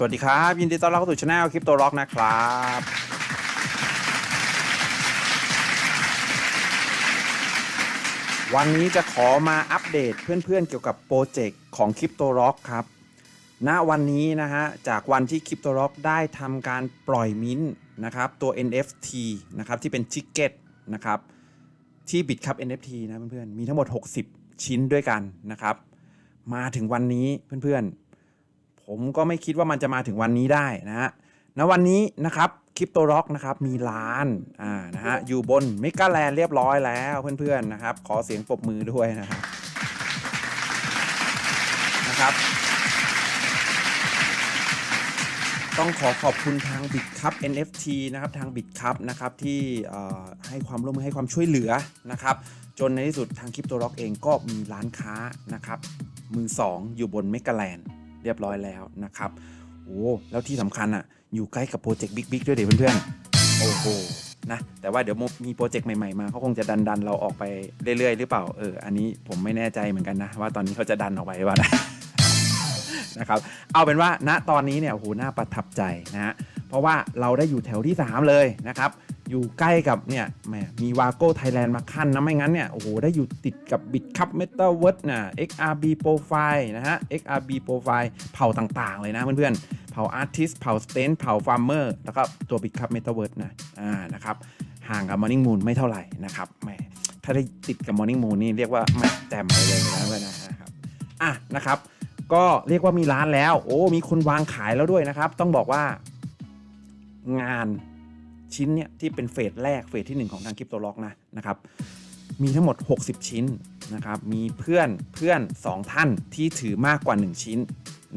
สวัสดีครับ ยินดีต้อนรับเข้าสู่ช anel คลิปตัวล็อกนะครับ วันนี้จะขอมาอัปเดตเพื่อนๆเกี่ยวกับโปรเจกต์ของคลิปตัวล็อกครับ ณวันนี้นะฮะ จากวันที่คลิปตัวล็อกได้ทำการปล่อยมิ้นท์นะครับตัว NFT นะครับที่เป็นชิ c เก็ตนะครับที่บิดครับ NFT นะเพื่อนๆมีทั้งหมด 60 ชิ้นด้วยกันนะครับ มาถึงวันนี้เพื่อนๆ ผมก็ไม่คิดว่ามันจะมาถึงวันนี้ได้นะฮะณวันนี้นะครับคริปโตร็อกนะครับมีร้านอ่านะฮะอยู่บนเมกาแลนด์เรียบร้อยแล้วเพื่อนๆนะครับ ขอเสียงปรบมือด้วยนะครับนะครับ ต้องขอขอบคุณทางบิดครับ NFT นะครับทางบิดครับนะครับที่ให้ความร่วมมือให้ความช่วยเหลือนะครับ จนในที่สุดทางคริปโตร็อกเองก็มีร้านค้านะครับมือสองอยู่บนเมกาแลนด์ รียบร้อยแล้วนะครับโอ้แล้วที่สำคัญอะอยู่ใกล้กับโปรเจกต์บิ๊กๆด้วยเด็เพื่อนๆโอ้โหนะแต่ว่าเดี๋ยวมีโปรเจกต์ใหม่ๆมาเขาคงจะดันดันๆเราออกไปเรื่อยๆ หรือเปล่าเอออันนี้ผมไม่แน่ใจเหมือนกันนะว่าตอนนี้เขาจะดันออกไปหรือเปล่านะนะครับเอาเป็นว่าณตอนนี้เนี่ยโอ้โหน่าประทับใจนะฮะเพราะว่าเราได้อยู่แถวที่ 3 เลยนะครับ อยู่ใกล้กับเนี่ยแหมมีวาโก้ไทยแลนด์มาขั้นนะไม่งั้นเนี่ยโอ้โหได้อยู่ติดกับบิตคัพเมตาเวิร์ดนะ XRB Profile นะฮะ XRB Profile เผ่าต่างๆ เลยนะเพื่อนๆ เผ่าอาร์ติสเผ่าสเตนเผ่าฟาร์มเมอร์แล้วก็ตัวบิตคัพเมตาเวิร์ดนะอ่านะครับห่างกับ Morning Moon ไม่เท่าไหร่นะครับแหมถ้าได้ติดกับ Morning Moon นี่เรียกว่าแหมแจ่มไปเลยนะเพื่อนนะครับอะนะครับก็เรียกว่ามีร้านแล้ว โอ้มีคนวางขายแล้วด้วยนะครับ ต้องบอกว่างาน ชิ้นเนี่ยที่เป็นเฟสแรกเฟสที่ 1 ของทางคริปโตล็อกนะนะครับมีทั้งหมด 60 ชิ้นนะครับมีเพื่อนเพื่อน 2 ท่านที่ถือมากกว่า 1 ชิ้น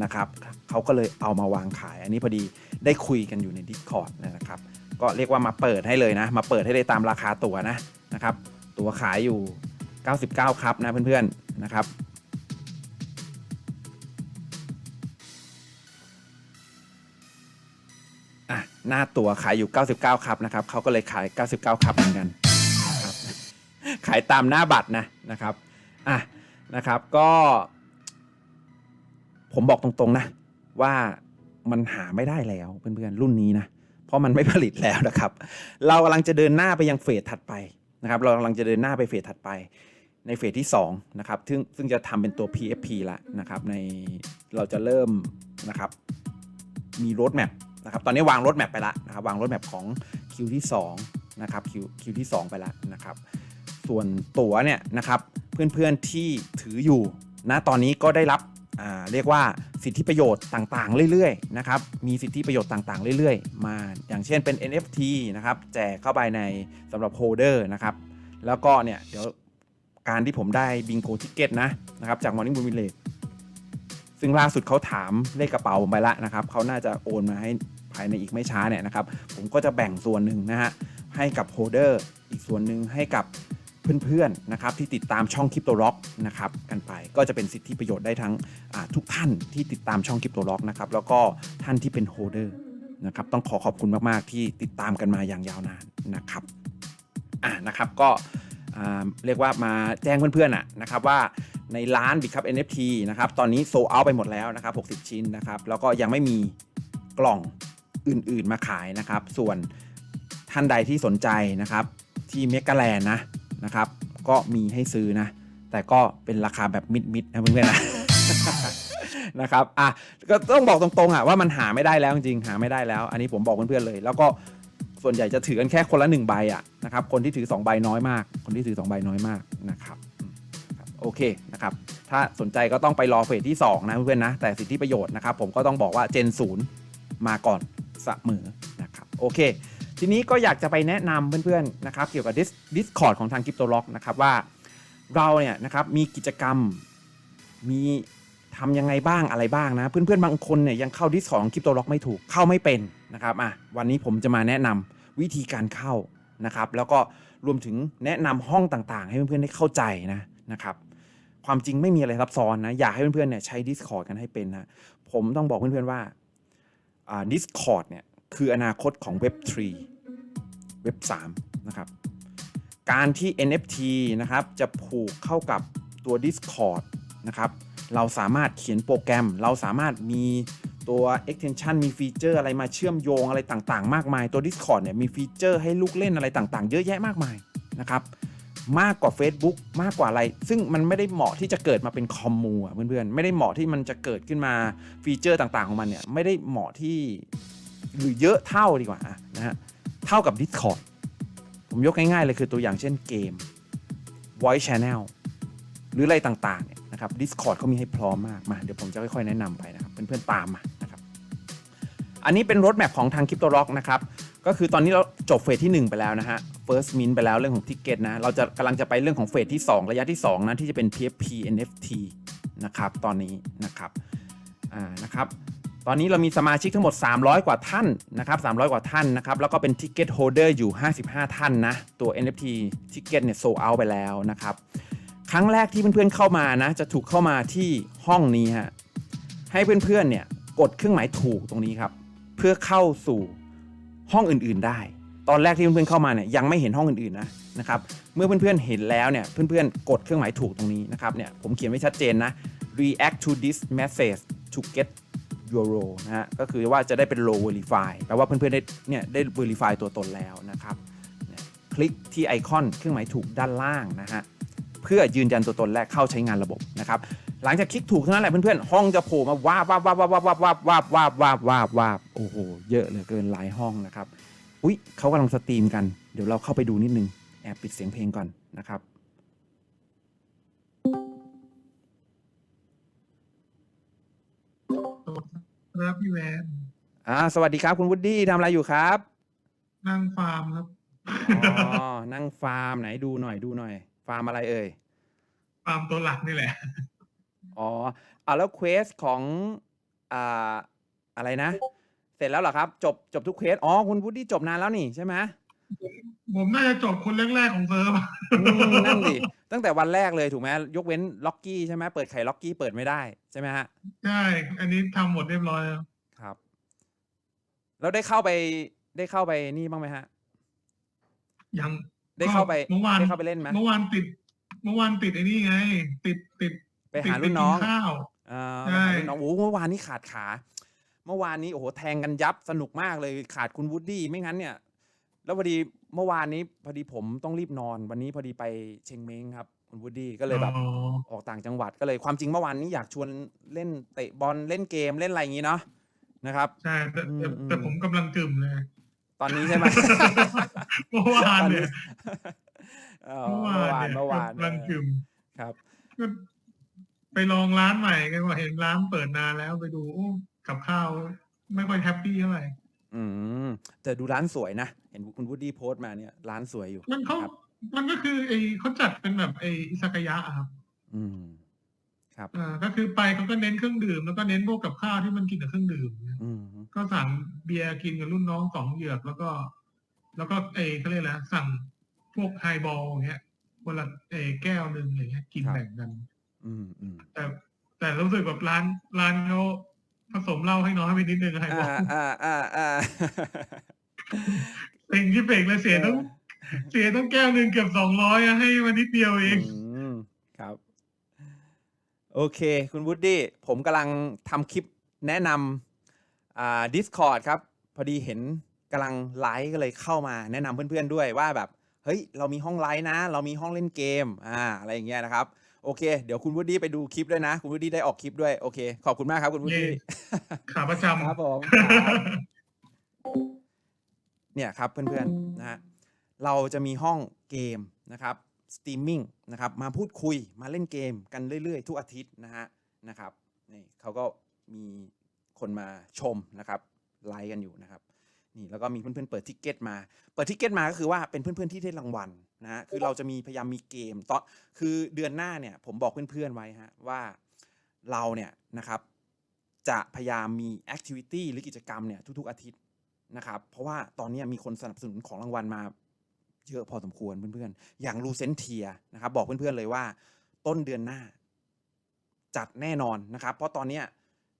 นะครับเขาก็เลยเอามาวางขาย อันนี้พอดีได้คุยกันอยู่ใน Discord นะครับ ก็เรียกว่ามาเปิดให้เลยนะ มาเปิดให้ได้ตามราคาตั๋วนะนะครับตั๋วขายอยู่ 99 ครับนะเพื่อนๆนะครับ หน้าตัวขายอยู่ 99 ครับนะครับเขาก็เลยขาย 99 ครับเหมือนกันครับขายตามหน้าบัตรนะนะครับอะนะครับก็ ผมบอกตรงๆนะว่ามันหาไม่ได้แล้วเพื่อนๆรุ่นนี้นะเพราะมันไม่ผลิตแล้วนะครับ เรากำลังจะเดินหน้าไปยังเฟสถัดไปนะครับ เรากำลังจะเดินหน้าไปเฟสถัดไป ในเฟสที่2นะครับซึ่งซึ่งจะทำเป็นตัว PFP ละนะครับในเราจะเริ่มนะครับมีรถแมพ นะครับตอนนี้วางรถแมพไปแล้วนะครับวางรถแมพของคิวที่2นะครับคิวคิวที่ 2 ไปแล้วนะครับส่วนตั๋วเนี่ยนะครับเพื่อนๆที่ถืออยู่นะตอนนี้ก็ได้รับเรียกว่าสิทธิประโยชน์ต่างๆ เรื่อยๆนะครับมีสิทธิประโยชน์ต่างๆ เรื่อยๆ มาอย่างเช่นเป็น NFT นะครับแจกเข้าไปในสำหรับโฮเดอร์นะครับแล้วก็เนี่ยเดี๋ยวการที่ผมได้บิงโกทิเก็ตนะนะครับจาก Morning Bull Village ซึ่งล่าสุดเขาถามเลขกระเป๋าผมไปแล้วนะครับเขาน่าจะโอนมาให้ภายในอีกไม่ช้าเนี่ยนะครับ ผมก็จะแบ่งส่วนหนึ่งนะฮะให้กับโฮเดอร์อีกส่วนหนึ่งให้กับเพื่อนๆนะครับที่ติดตามช่องคริปโตล็อกนะครับกันไปก็จะเป็นสิทธิประโยชน์ได้ทั้งทุกท่านที่ติดตามช่องคริปโตล็อกนะครับแล้วก็ท่านที่เป็นโฮเดอร์นะครับต้องขอขอบคุณมากๆที่ติดตามกันมาอย่างยาวนานนะครับอ่านะครับก็ เรียกว่ามาแจ้งเพื่อนๆอะนะครับว่าในร้าน b i t c u p NFT นะครับตอนนี้โซเอาไปหมดแล้วนะครับ 60 ชิ้นนะครับ แล้วก็ยังไม่มีกล่องอื่นๆมาขายนะครับ ส่วนท่านใดที่สนใจนะครับ ที่เมกาแลนนะนะครับ ก็มีให้ซื้อนะ แต่ก็เป็นราคาแบบมิดๆนะเพื่อนๆนะนะครับอะก็ต้องบอกตรงๆอะว่ามันหาไม่ได้แล้วจริงๆหาไม่ได้แล้ว อันนี้ผมบอกเพื่อนๆเลย แล้วก็ ส่วนใหญ่จะถือกันแค่คนละหนึ่งใบอะนะครับคนที่ถือ2ใบน้อยมาก คนที่ถือ2ใบน้อยมากนะครับโอเคนะครับถ้าสนใจก็ต้องไปรอเฟสที่ 2 นะเพื่อนๆนะแต่สิทธิประโยชน์นะครับผมก็ต้องบอกว่าเจนศูนย์มาก่อนเสมอนะครับโอเค ทีนี้ก็อยากจะไปแนะนำเพื่อนๆนะครับเกี่ยวกับ Discord ของทาง Crypto Lock นะครับว่าเราเนี่ยนะครับมีกิจกรรมมี ทำยังไงบ้างอะไรบ้างนะ เพื่อนๆบางคนเนี่ยยังเข้า Discord ของ Crypto Lock ไม่ถูกเข้าไม่เป็นนะครับอะวันนี้ผมจะมาแนะนำวิธีการเข้านะครับ แล้วก็รวมถึงแนะนำห้องต่างๆ ให้เพื่อนๆได้เข้าใจนะนะครับ ความจริงไม่มีอะไรซับซ้อนนะ อยากให้เพื่อนๆเนี่ยใช้ Discord กันให้เป็นนะ ผมต้องบอกเพื่อนๆว่าอ่า Discord เนี่ยคืออนาคตของ Web 3 Web 3นะครับ การที่ NFT นะครับจะผูกเข้ากับตัว Discord นะครับ เราสามารถเขียนโปรแกรม เราสามารถมีตัว extension มีฟีเจอร์อะไรมาเชื่อมโยงอะไรต่างๆ มากมาย ตัว Discord เนี่ยมีฟีเจอร์ให้ลูกเล่นอะไรต่างๆ เยอะแยะมากมายนะครับมากกว่า Facebook มากกว่าอะไร ซึ่งมันไม่ได้เหมาะที่จะเกิดมาเป็นคอมมูอะเพื่อนๆ ไม่ได้เหมาะที่มันจะเกิดขึ้นมาฟีเจอร์ต่างๆของมันเนี่ยไม่ได้เหมาะที่หรือเยอะเท่าดีกว่านะฮะเท่ากับ Discord ผมยกง่ายๆเลยคือตัวอย่างเช่นเกม Voice Channel หรืออะไรต่างๆเนี่ย นะครับ Discord เขามีให้พร้อมมากมาเดี๋ยวผมจะค่อยๆแนะนำไปนะครับ เพื่อนๆตามมานะครับ อันนี้เป็นรถแมพของทาง Crypto Rock นะครับ ก็คือตอนนี้เราจบเฟสที่ 1 ไปแล้วนะฮะ First Mint ไปแล้วเรื่องของทิกเก็ตนะ เราจะกำลังจะไปเรื่องของเฟสที่ 2 ระยะที่ 2 นะ ที่จะเป็น PFP NFT นะครับ ตอนนี้นะครับอ่านะครับตอนนี้เรามีสมาชิกทั้งหมด 300 กว่าท่านนะครับ 300 กว่าท่านนะครับ แล้วก็เป็น Ticket Holder อยู่ 55 ท่านนะ ตัว NFT Ticket เนี่ยโซเอาไปแล้วนะครับ ครั้งแรกที่เพื่อนๆเข้ามานะ จะถูกเข้ามาที่ห้องนี้ฮะ ให้เพื่อนๆเนี่ยกดเครื่องหมายถูกตรงนี้ครับ เพื่อเข้าสู่ห้องอื่นๆได้ ตอนแรกที่เพื่อนๆเข้ามาเนี่ยยังไม่เห็นห้องอื่นๆนะนะครับ เมื่อเพื่อนๆเห็นแล้วเนี่ยเพื่อนๆกดเครื่องหมายถูกตรงนี้นะครับเนี่ยผมเขียนไว้ชัดเจนนะ react to this message to get your role นะฮะก็คือว่าจะได้เป็น role verify แปลว่าเพื่อนๆได้เนี่ยได้ verify ตัวตนแล้วนะครับ คลิกที่ไอคอนเครื่องหมายถูกด้านล่างนะฮะ เพื่อยืนยันตัวตนและเข้าใช้งานระบบนะครับหลังจากคลิกถูกเท่านั้นแหละเพื่อนๆห้องจะโผล่มาวาบวาบวาบวาบวาบวาบวาบวาบวาบวาบวาบโอ้โหเยอะเหลือเกินหลายห้องนะครับอุ๊ยเขากำลังสตรีมกันเดี๋ยวเราเข้าไปดูนิดนึงแอบปิดเสียงเพลงก่อนนะครับครับพี่แวนอ่าสวัสดีครับคุณวุฒิทำอะไรอยู่ครับ นั่งฟาร์มครับอ๋อนั่งฟาร์มไหนดูหน่อยดูหน่อย ฟาร์มอะไรเอ่ย ฟาร์มตัวหลักนี่แหละ อ๋ออ่าแล้วเควสของอ่าอะไรนะ เสร็จแล้วเหรอครับ จบจบทุกเควส อ๋อ คุณวุฒิจบนานแล้วนี่ใช่ไหมผมน่าจะจบคนแรกๆของเซิร์ฟอืมนั่นดิ ตั้งแต่วันแรกเลยถูกไหมยกเว้นล็อกกี้ใช่ไหมเปิดไข่ล็อกกี้เปิดไม่ได้ใช่ไหมฮะ ใช่อันนี้ทำหมดเรียบร้อยแล้วครับ แล้วได้เข้าไปได้เข้าไปนี่บ้างไหมฮะ ยัง ได้เข้าไปเมื่อวานได้เข้าไปเล่นไหมเมื่อวานติด เมื่อวานติดไอ้นี่ไง ติดติดไปหารุ่นน้องติดไปกิข้าวอ่าใช่ไปหารุ่นน้องโอ้โหเมื่อวานนี้ขาดขา เมื่อวานนี้โอ้โหแทงกันยับสนุกมากเลยขาดคุณวูดดี้ไม่งั้นเนี่ยแล้วพอดีเมื่อวานนี้พอดีผมต้องรีบนอน วันนี้พอดีไปเชียงเม้งครับคุณวูดดี้ก็เลยแบบอ๋อออกต่างจังหวัดก็เลยความจริงเมื่อวานนี้อยากชวนเล่นเตะบอลเล่นเกมเล่นอะไรอย่างนี้เนาะนะครับใช่แต่แต่อืมแต่ผมกำลังกึ่มเลย ตอนนี้ใช่ไหมเมื่อวานเนี่ยอ๋อเมื่อเมื่อวาวานนเนี่ยเมื่อวานกำลังกึ่มครับก็ไปลองร้านใหม่กันว่าเห็นร้านเปิดนานแล้วไปดูโอ้กับข้าว ไม่ค่อยแฮปปี้เท่าไหร่อืมแต่ดูร้านสวยนะ เห็นคุณวูดดี้โพสต์มาเนี่ย ร้านสวยอยู่ มันเขาครับมันก็คือไอเขาจัดเป็นแบบไออิซากายะอะครับ อืม ครับอ่าก็คือไปเขาก็เน้นเครื่องดื่มแล้วก็เน้นพวกกับข้าวที่มันกินกับเครื่องดื่มอืม ก็สั่งเบียร์กินกับรุ่นน้องสองเหยือกแล้วก็ แล้วก็เอเขาเรียกอะไรนะสั่งพวกไฮบอลอย่างเงี้ยวันละเอแก้วหนึ่งอย่างเงี้ยกินแบ่งกัน อืมอืมแต่แต่รู้สึกแบบร้านร้านเขาผสมเหล้าให้น้อยไปนิดนึงไฮบออ่าลอ่าอ่าอ่าเองที่เบรกเลยเสียต้องเสียต้องแก้วหนึ่งเกือบสองร้อยให้มานิดเดียวเองอืมครับ โอเค คุณวูดดี้ผมกำลังทำคลิปแนะนำ อ่า Discord ครับ พอดีเห็นกำลังไลฟ์ก็เลยเข้ามาแนะนำเพื่อนๆด้วยว่าแบบ เฮ้ย เรามีห้องไลฟ์นะ เรามีห้องเล่นเกม อ่า อะไรอย่างเงี้ยนะครับ โอเค เดี๋ยวคุณวูดดี้ไปดูคลิปด้วยนะ คุณวูดดี้ได้ออกคลิปด้วย โอเค ขอบคุณมากครับคุณวูดดี้เย้ขาประจำ ครับผมครับเนี่ยครับเพื่อนๆนะฮะเราจะมีห้องเกมนะครับสตรีมมิ่งนะครับมาพูดคุยมาเล่นเกมกันเรื่อยๆ ทุกอาทิตย์นะฮะนะครับนี่เขาก็มี คนมาชมนะครับไลค์กันอยู่นะครับนี่แล้วก็มีเพื่อนๆเปิดทิกเก็ตมา เปิดทิกเก็ตมาก็คือว่าเป็นเพื่อนๆที่ได้รางวัลนะฮะคือเราจะมีพยายามมีเกมตอนคือเดือนหน้าเนี่ยผมบอกเพื่อนๆไว้ฮะว่าเราเนี่ยนะครับจะพยายามมีแอคทิวิตี้หรือกิจกรรมเนี่ยทุกๆอาทิตย์นะครับเพราะว่าตอนนี้มีคนสนับสนุนของรางวัลมาเยอะพอสมควรเพื่อนๆ อย่างลูเซนเทียนะครับบอกเพื่อนๆเลยว่าต้นเดือนหน้า จัดแน่นอนนะครับ เพราะตอนนี้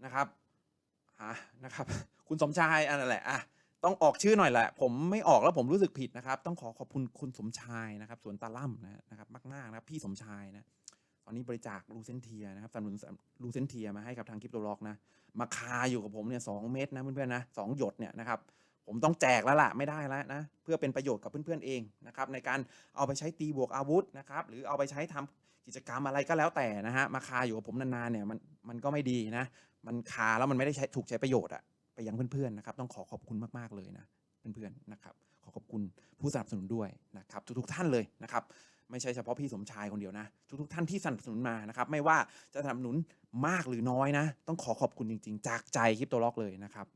นะครับะนะครับ คุณสมชายอันนั้นแหละอะต้องออกชื่อหน่อยแหละ ผมไม่ออกแล้วผมรู้สึกผิดนะครับ ต้องขอขอบคุณคุณสมชายนะครับสวนตาล่ำนะนะครับมากๆนะครับพี่สมชายนะตอนนี้บริจาคลูเซนเทียนะครับสนับสนุนลูเซนเทียมาให้กับทางคริปโตล็อกนะ มาคาอยู่กับผมเนี่ยสองเม็ดนะเพื่อนๆนะสองหยดเนี่ยนะครับผมต้องแจกแล้วล่ะไม่ได้แล้วนะเพื่อเป็นประโยชน์กับเพื่อนๆเองนะครับในการเอาไปใช้ตีบวกอาวุธนะครับหรือเอาไปใช้ทำ กิจกรรมอะไรก็แล้วแต่นะฮะมาคาอยู่กับผมนานๆเนี่ยมันมันก็ไม่ดีนะ มันคาแล้วมันไม่ได้ใช้ถูกใช้ประโยชน์อะไปยังเพื่อนๆนะครับต้องขอขอบคุณมากๆเลยนะเพื่อนๆนะครับขอขอบคุณผู้สนับสนุนด้วยนะครับทุกๆท่านเลยนะครับไม่ใช่เฉพาะพี่สมชายคนเดียวนะ ทุกๆท่านที่สนับสนุนมานะครับไม่ว่าจะสนับสนุนมากหรือน้อยนะ ต้องขอขอบคุณจริง ๆ จากใจคริปโตล็อกเลยนะครับ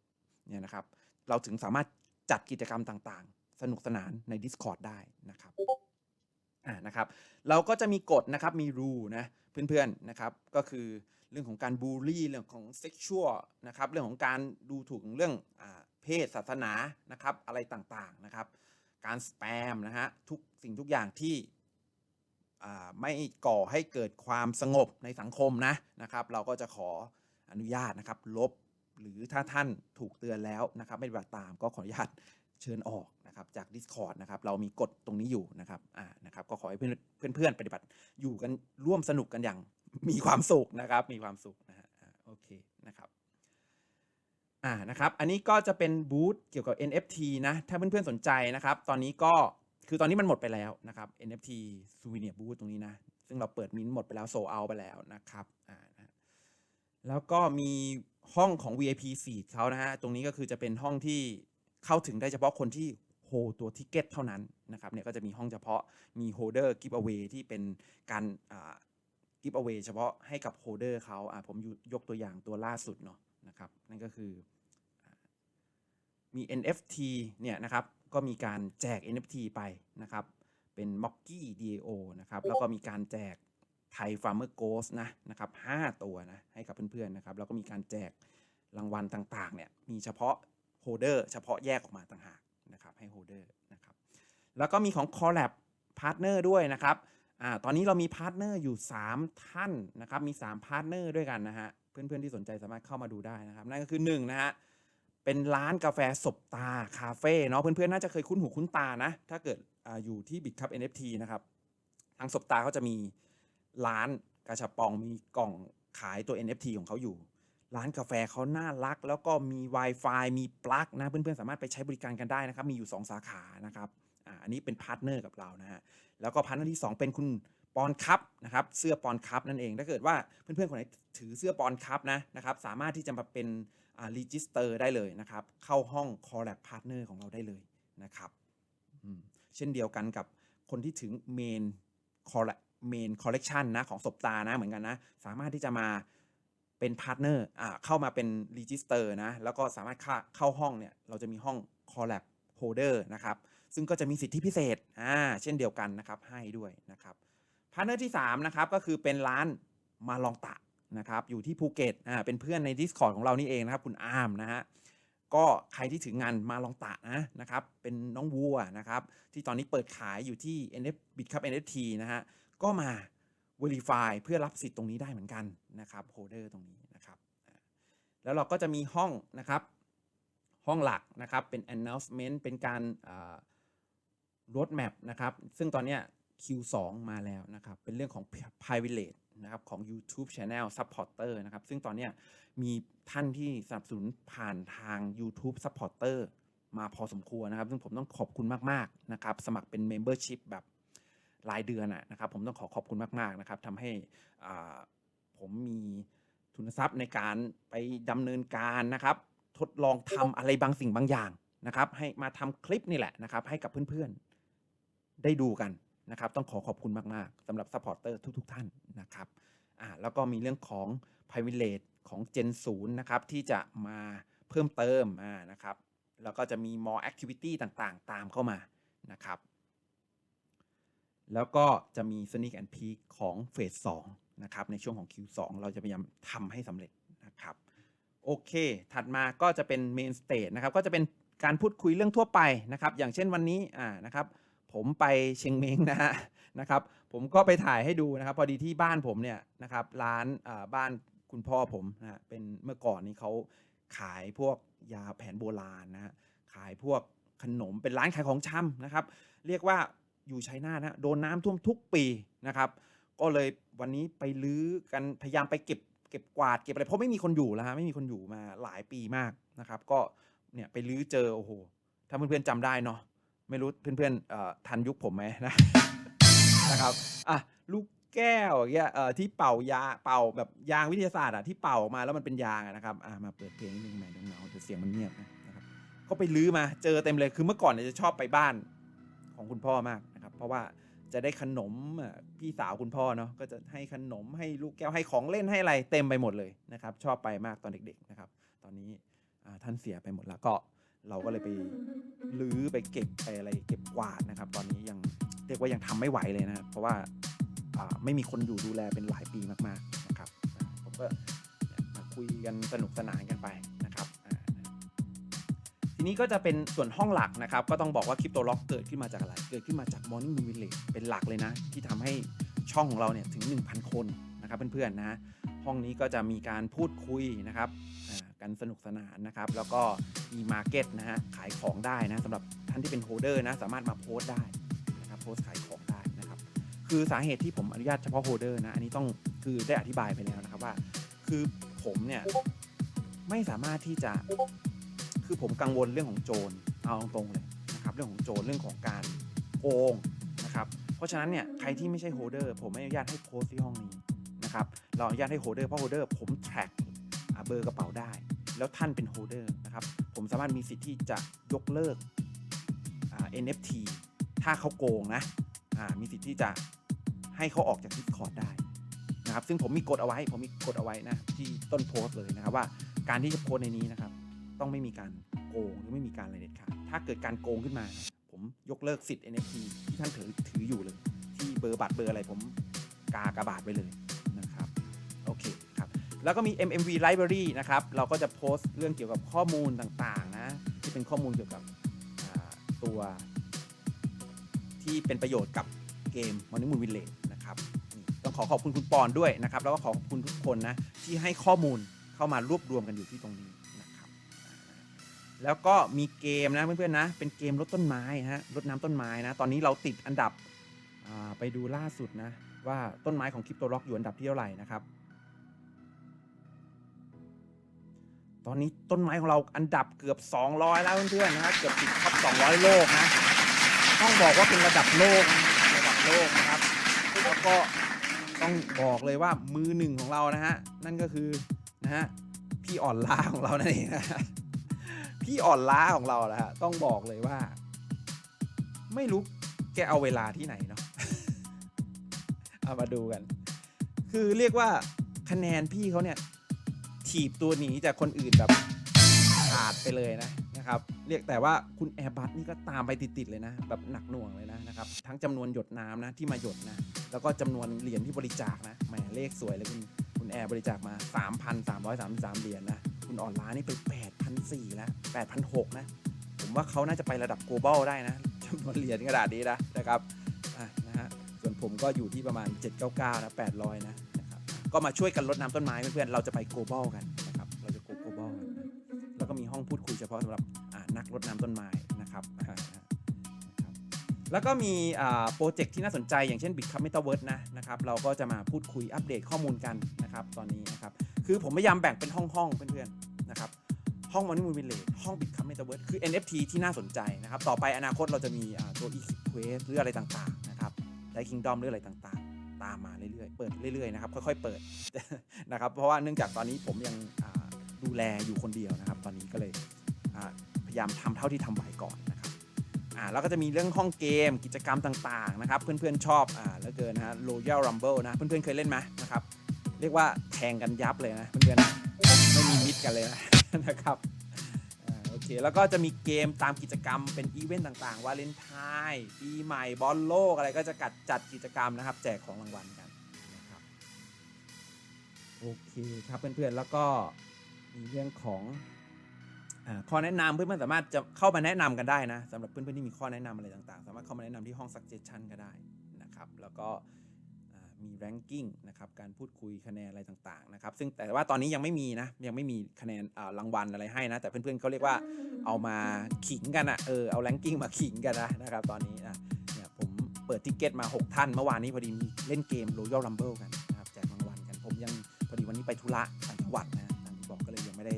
เนี่ยนะครับเราถึงสามารถจัดกิจกรรมต่างๆ สนุกสนานใน Discord ได้นะครับ อ่านะครับเราก็จะมีกฎนะครับมีรูนะเพื่อนๆนะครับก็คือเรื่องของการบูลลี่เรื่องของเซ็กชวลนะครับเรื่องของการดูถูกเรื่องอาเพศศาสนานะครับอะไรต่างๆนะครับการสแปมนะฮะทุกสิ่งทุกอย่างที่ไม่ก่อให้เกิดความสงบในสังคมนะนะครับ เราก็จะขออนุญาตนะครับลบหรือถ้าท่านถูกเตือนแล้วนะครับ ไม่ปฏิบัติตามก็ขออนุญาตเชิญออก นะครับจาก Discord นะครับเรามีกฎตรงนี้อยู่นะครับอ่านะครับก็ขอให้เพื่อนเพื่อนปฏิบัติอยู่กันร่วมสนุกกันอย่างมีความสุขนะครับ มีความสุขนะฮะโอเคนะครับอ่านะครับอันนี้ก็จะเป็นบูธเกี่ยวกับ NFT นะถ้าเพื่อนๆสนใจนะครับ ตอนนี้ก็คือตอนนี้มันหมดไปแล้วนะครับ NFT Souvenir Booth ตรงนี้นะซึ่งเราเปิดมินท์หมดไปแล้วโซเอาไปแล้วนะครับอ่านะแล้วก็มีห้องของ VIP Seat เขานะฮะตรงนี้ก็คือจะเป็นห้องที่เข้าถึงได้เฉพาะคนที่ โฮตัวทิเก็ตเท่านั้นนะครับเนี่ยก็จะมีห้องเฉพาะมีโฮเดอร์กิฟต์อเวที่เป็นการอ่ากิฟต์อเวเฉพาะให้กับโฮเดอร์เขาอ่าผมยยกตัวอย่างตัวล่าสุดเนาะนะครับนั่นก็คืออ่ามี NFT เนี่ยนะครับก็มีการแจก NFT ไปนะครับเป็น m o c k y DAO นะครับแล้วก็มีการแจกไทย Farmer Ghost นะนะครับ5ตัวนะให้กับเพื่อนๆนะครับแล้วก็มีการแจกรางวัลต่างๆเนี่ยมีเฉพาะโฮเดอร์เฉพาะแยกออกมาต่างหาก นะครับให้โฮเดอร์นะครับแล้วก็มีของ Collab Partner ด้วยนะครับอ่าตอนนี้เรามีพาร์ทเนอร์อยู่ 3 ท่านนะครับมี3พาร์ทเนอร์ด้วยกันนะฮะเพื่อนๆที่สนใจสามารถเข้ามาดูได้นะครับนั่นก็คือ1นะฮะเป็นร้านกาแฟศบตาคาเฟ่เนาะเพื่อนๆน่าจะเคยคุ้นหูคุ้นตานะถ้าเกิดออยู่ที่บิ t คั p NFT นะครับทางศบตาเขาจะมีร้านกาชาปองมีกล่องขายตัว NFT ของเขาอยู่ ร้านกาแฟเขาน่ารัก แล้วก็มี Wi-Fi มีปลั๊กนะ เพื่อนๆ สามารถไปใช้บริการกันได้นะครับ มีอยู่ 2 สาขานะครับอ่าอันนี้เป็นพาร์ทเนอร์กับเรานะฮะแล้วก็พาร์ทเนอร์ที่ 2 เป็นคุณปอนคัพนะครับเสื้อปอนคัพนั่นเอง ถ้าเกิดว่าเพื่อนๆ คนไหนถือเสื้อปอนคัพนะนะครับสามารถที่จะมาเป็นอ่ารีจิสเตอร์ได้เลยนะครับ เข้าห้อง Collab Partner ของเราได้เลยนะครับเช่นเดียวกันกับคนที่ถึงเมนคอลเมนคอลเลกชันนะของศบตานะเหมือนกันนะ สามารถที่จะมา เป็นพาร์ทเนอร์อ่าเข้ามาเป็นรีจิสเตอร์นะ แล้วก็สามารถเข้าเข้าห้องเนี่ย เราจะมีห้อง Collab Holder นะครับ ซึ่งก็จะมีสิทธิพิเศษอ่าเช่นเดียวกันนะครับ ให้ด้วยนะครับพาร์ทเนอร์ที่ 3 นะครับ ก็คือเป็นร้านมาลองตะนะครับ อยู่ที่ภูเก็ตอ่าเป็นเพื่อนใน Discord ของเรานี่เองนะครับ คุณอาร์มนะฮะก็ใครที่ถึงงานมาลองตะนะนะครับ เป็นน้องวัวนะครับ ที่ตอนนี้เปิดขายอยู่ที่ NF Bitcup NFT นะฮะก็มา Verify เพื่อรับสิทธิ์ตรงนี้ได้เหมือนกันนะครับโฮเดอร์ตรงนี้นะครับแล้วเราก็จะมีห้องนะครับห้องหลักนะครับเป็น announcement เป็นการอ่า roadmap นะครับซึ่งตอนนี้ Q2 มาแล้วนะครับเป็นเรื่องของ privilege นะครับของ YouTube Channel Supporter นะครับซึ่งตอนนี้มีท่านที่สนับสนุนผ่านทาง YouTube Supporter มาพอสมควรนะครับ ซึ่งผมต้องขอบคุณมาก ๆ นะครับ สมัครเป็น Membership แบบ รายเดือนอะนะครับ ผมต้องขอขอบคุณมากๆนะครับทำให้ผมมีทุนทรัพย์ในการไปดำเนินการนะครับ ทดลองทำอะไรบางสิ่งบางอย่างนะครับ ให้มาทำคลิปนี่แหละนะครับ ให้กับเพื่อนๆได้ดูกันนะครับ ต้องขอขอบคุณมากๆสำหรับซัพพอร์เตอร์ทุกๆ ท่านนะครับอ่าแล้วก็มีเรื่องของ privilege ของ Gen 0นะครับ ที่จะมาเพิ่มเติมอ่านะครับ แล้วก็จะมี more activity ต่างๆ ตามเข้ามานะครับ แล้วก็จะมี Sneak and Peek ของเฟส2นะครับในช่วงของ Q2 เราจะพยายามทำให้สำเร็จนะครับโอเค ถัดมาก็จะเป็น Main Stage นะครับก็จะเป็นการพูดคุยเรื่องทั่วไปนะครับ อย่างเช่นวันนี้อ่านะครับผมไปเชียงเม้งนะฮะนะครับ ผมก็ไปถ่ายให้ดูนะครับ พอดีที่บ้านผมเนี่ยนะครับร้านอ่าบ้านคุณพ่อผมนะฮะเป็นเมื่อก่อนนี้เขาขายพวกยาแผนโบราณนะฮะขายพวกขนมเป็นร้านขายของชำนะครับ เรียกว่า อยู่ชัยนาทนะโดนน้ำท่วมทุกปีนะครับ ก็เลยวันนี้ไปลื้อกันพยายามไปเก็บเก็บกวาดเก็บอะไรเพราะไม่มีคนอยู่แล้วฮะไม่มีคนอยู่มาหลายปีมากนะครับ ก็เนี่ยไปลื้อเจอโอ้โหถ้าเพื่อนๆจำได้เนาะไม่รู้เพื่อนๆทันยุคผมไหมนะนะครับอะลูกแก้วอย่างเงี้ยที่เป่ายาเป่าแบบยางวิทยาศาสตร์อะที่เป่าออกมาแล้วมันเป็นยางนะครับอะมาเปิดเพลงนิดนึงใหม่เงาแต่เสียงมันเงียบนะครับก็ไปลื้อมาเจอเต็มเลยคือเมื่อก่อนเนี่ยจะชอบไปบ้านของคุณพ่อมาก เพราะว่าจะได้ขนมอะพี่สาวคุณพ่อเนาะก็จะให้ขนมให้ลูกแก้วให้ของเล่นให้อะไรเต็มไปหมดเลยนะครับ ชอบไปมากตอนเด็ก ๆนะครับ ตอนนี้ท่านเสียไปหมดแล้วก็เราก็เลยไปลื้อไปเก็บไปอะไรเก็บกวาดนะครับ ตอนนี้ยังเรียกว่ายังทำไม่ไหวเลยนะครับเพราะว่าไม่มีคนอยู่ดูแลเป็นหลายปีมากๆนะครับผมก็มาคุยกันสนุกสนานกันไป นี้ก็จะเป็นส่วนห้องหลักนะครับ ก็ต้องบอกว่าคริปโตล็อกเกิดขึ้นมาจากอะไร เกิดขึ้นมาจาก Morning Moon Village เป็นหลักเลยนะ ที่ทำให้ช่องของเราเนี่ยถึง 1,000 คนนะครับเพื่อนๆนะห้องนี้ก็จะมีการพูดคุยนะครับกันสนุกสนานนะครับ แล้วก็มีมาร์เก็ตนะฮะขายของได้นะสำหรับท่านที่เป็นโฮเดอร์นะสามารถมาโพสต์ได้นะครับโพสต์ขายของได้นะครับ คือสาเหตุที่ผมอนุญาตเฉพาะโฮเดอร์นะอันนี้ต้องคือได้อธิบายไปแล้วนะครับว่า คือผมเนี่ยไม่สามารถที่จะ คือผมกังวลเรื่องของโจรเอาตรงๆเลยนะครับเรื่องของโจรเรื่องของการโกงนะครับเพราะฉะนั้นเนี่ยใครที่ไม่ใช่โฮเดอร์ผมไม่อนุญาตให้โพสที่ห้องนี้นะครับเราอนุญาตให้โฮเดอร์เพราะโฮเดอร์ผมแทร็กเบอร์กระเป๋าได้ แล้วท่านเป็นโฮเดอร์นะครับผมสามารถมีสิทธิ์ที่จะยกเลิก NFT ถ้าเขาโกงนะมีสิทธิ์ที่จะให้เขาออกจาก Discord ได้นะครับซึ่งผมมีกฎเอาไว้ผมมีกฎเอาไว้นะที่ต้นโพสเลยนะครับว่าการที่จะโพสในนี้นะครับ ต้องไม่มีการโกงหรือไม่มีการอะไรเด็ดขาดถ้าเกิดการโกงขึ้นมา ผมยกเลิกสิทธิ์ NFT ที่ท่านถือถืออยู่เลย ที่เบอร์บัตรเบอร์อะไรผมกากระบาดไว้เลยนะครับโอเคครับแล้วก็มี MMV Library นะครับเราก็จะโพสต์เรื่องเกี่ยวกับข้อมูลต่างๆนะที่เป็นข้อมูลเกี่ยวกับตัวที่เป็นประโยชน์กับเกม Morning Moon Village นะครับต้องขอขอบคุณคุณปอนด้วยนะครับ แล้วก็ขอบคุณทุกคนนะ ที่ให้ข้อมูลเข้ามารวบรวมกันอยู่ที่ตรงนี้ แล้วก็มีเกมนะเพื่อนๆนะ เป็นเกมรดต้นไม้ฮะรดน้ำต้นไม้นะ ตอนนี้เราติดอันดับไปดูล่าสุดนะ ว่าต้นไม้ของคริปโตล็อกอยู่อันดับที่เท่าไหร่นะครับ ตอนนี้ต้นไม้ของเราอันดับเกือบ 200 แล้วเพื่อนๆนะครับเกือบติดท็อป200 โลกนะต้องบอกว่าเป็นระดับโลกระดับโลกนะครับแล้วก็ต้องบอกเลยว่ามือหนึ่งของเรานะฮะนั่นก็คือนะฮะพี่อ่อนล้าของเรานั่นเองนะ พี่อ่อนล้าของเรานะฮะต้องบอกเลยว่า ไม่รู้แกเอาเวลาที่ไหนเนาะเอามาดูกัน คือเรียกว่าคะแนนพี่เขาเนี่ยถีบตัวหนีจากคนอื่นแบบขาดไปเลยนะนะครับ เรียกแต่ว่าคุณแอร์บัสนี่ก็ตามไปติดๆเลยนะ แบบหนักหน่วงเลยนะนะครับ ทั้งจำนวนหยดน้ำนะที่มาหยดนะ แล้วก็จำนวนเหรียญที่บริจาคนะแหมเลขสวยเลยคุณคุณแอร์บริจาคมา 3,333 เหรียญนะ คุณอ่อนล้านี่ไป 8,400แล้ว8,600นะผมว่าเขาน่าจะไประดับ global ได้นะจำนวนเหรียญขนาดนี้นะนะครับอะนะฮะส่วนผมก็อยู่ที่ประมาณ 799นะ800นะนะครับก็มาช่วยกันรดน้ำต้นไม้เพื่อนๆเราจะไป global กันนะครับเราจะ global กันนะแล้วก็มีห้องพูดคุยเฉพาะสำหรับนักรดน้ำต้นไม้นะครับแล้วก็มีโปรเจกต์ที่น่าสนใจอย่างเช่น Big Cup Metaverse นะนะครับเราก็จะมาพูดคุยอัปเดตข้อมูลกันนะครับตอนนี้นะครับคือผมพยายามแบ่งเป็นห้องห้องๆเพื่อนๆ ห้อง Morning Moon Village ห้อง Big Cup Metaverse คือ NFT ที่น่าสนใจนะครับ ต่อไปอนาคตเราจะมีตัว e q u e s t หรืออะไรต่างๆนะครับได Kingdom หรืออะไรต่างๆ ตามมาเรื่อยๆ เปิดเรื่อยๆนะครับ ค่อยๆ เปิดนะครับ เพราะว่าเนื่องจากตอนนี้ผมยังดูแลอยู่คนเดียวนะครับ ตอนนี้ก็เลยพยายามทำเท่าที่ทำไหวก่อนนะครับอ่าแล้วก็จะมีเรื่องห้องเกมกิจกรรมต่างๆนะครับ เพื่อนๆชอบอ่าแล้วเกินนะฮะ Royal Rumble นะ เพื่อนๆเคยเล่นไหมนะครับ เรียกว่าแทงกันยับเลยนะเพื่อนๆไม่มีมิดกันเลยนะ นะครับโอเคแล้วก็จะมีเกมตามกิจกรรมเป็นอีเวนต์ต่างๆวาเลนไทน์ปีใหม่บอลโลกอะไรก็จะกัดจัดกิจกรรมนะครับ แจกของรางวัลกันนะครับโอเคครับเพื่อนๆแล้วก็มีเรื่องของข้อแนะนำเพื่อนๆสามารถจะเข้ามาแนะนำกันได้นะสำหรับเพื่อนๆที่มีข้อแนะนำอะไรต่างๆ สามารถเข้ามาแนะนำที่ห้อง suggestion ก็ได้นะครับ แล้วก็ อ่ามี ranking นะครับการพูดคุยคะแนนอะไรต่างๆนะครับซึ่งแต่ว่าตอนนี้ยังไม่มีนะยังไม่มีคะแนนอ่ารางวัลอะไรให้นะ แต่เพื่อนๆเขาเรียกว่าเอามาขิงกันอะเออเอา ranking มาขิงกันนะนะครับตอนนี้นะเนี่ยผมเปิดทิกเก็ตมา 6 ท่าน เมื่อวานนี้พอดีมีเล่นเกม Royal Rumble กันนะครับแจกรางวัลกันผมยังพอดีวันนี้ไปธุระต่างจังหวัดนะทางที่บอกก็เลยยังไม่ได้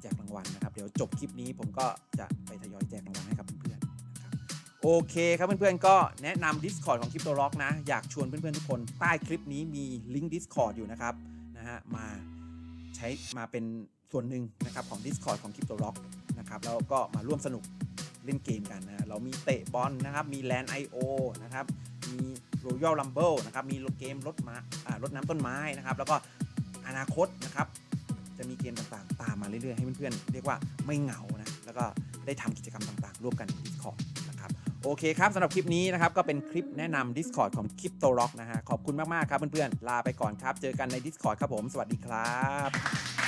แจกรางวัลนะครับเดี๋ยวจบคลิปนี้ผมก็จะไปทยอยแจกรางวัลให้กับเพื่อนๆนะครับ โอเคครับเพื่อนๆ ก็แนะนำ Discord ของ Crypto Rock นะ อยากชวนเพื่อนๆ ทุกคนใต้คลิปนี้มีลิงก์ Discord อยู่นะครับนะฮะมาใช้มาเป็นส่วนหนึ่งนะครับของ Discord ของ Crypto Rock นะครับแล้วก็มาร่วมสนุกเล่นเกมกันนะเรามีเตะบอลนะครับ มี Land IO นะครับ มี Royal Rumble นะครับ มีเกมรถม้าอ่ารถน้ำต้นไม้นะครับ แล้วก็อนาคตนะครับ จะมีเกมต่างๆ ตามมาเรื่อยๆ ให้เพื่อนๆ เรียกว่าไม่เหงานะ แล้วก็ได้ทำกิจกรรมต่างๆ ร่วมกันใน Discord นะครับ โอเคครับสำหรับคลิปนี้นะครับ ก็เป็นคลิปแนะนำ Discord ของคลิปโตร็อกนะฮะ ขอบคุณมาก ๆ ครับเพื่อน ๆ ลาไปก่อนครับ เจอกันใน Discord ครับผม สวัสดีครับ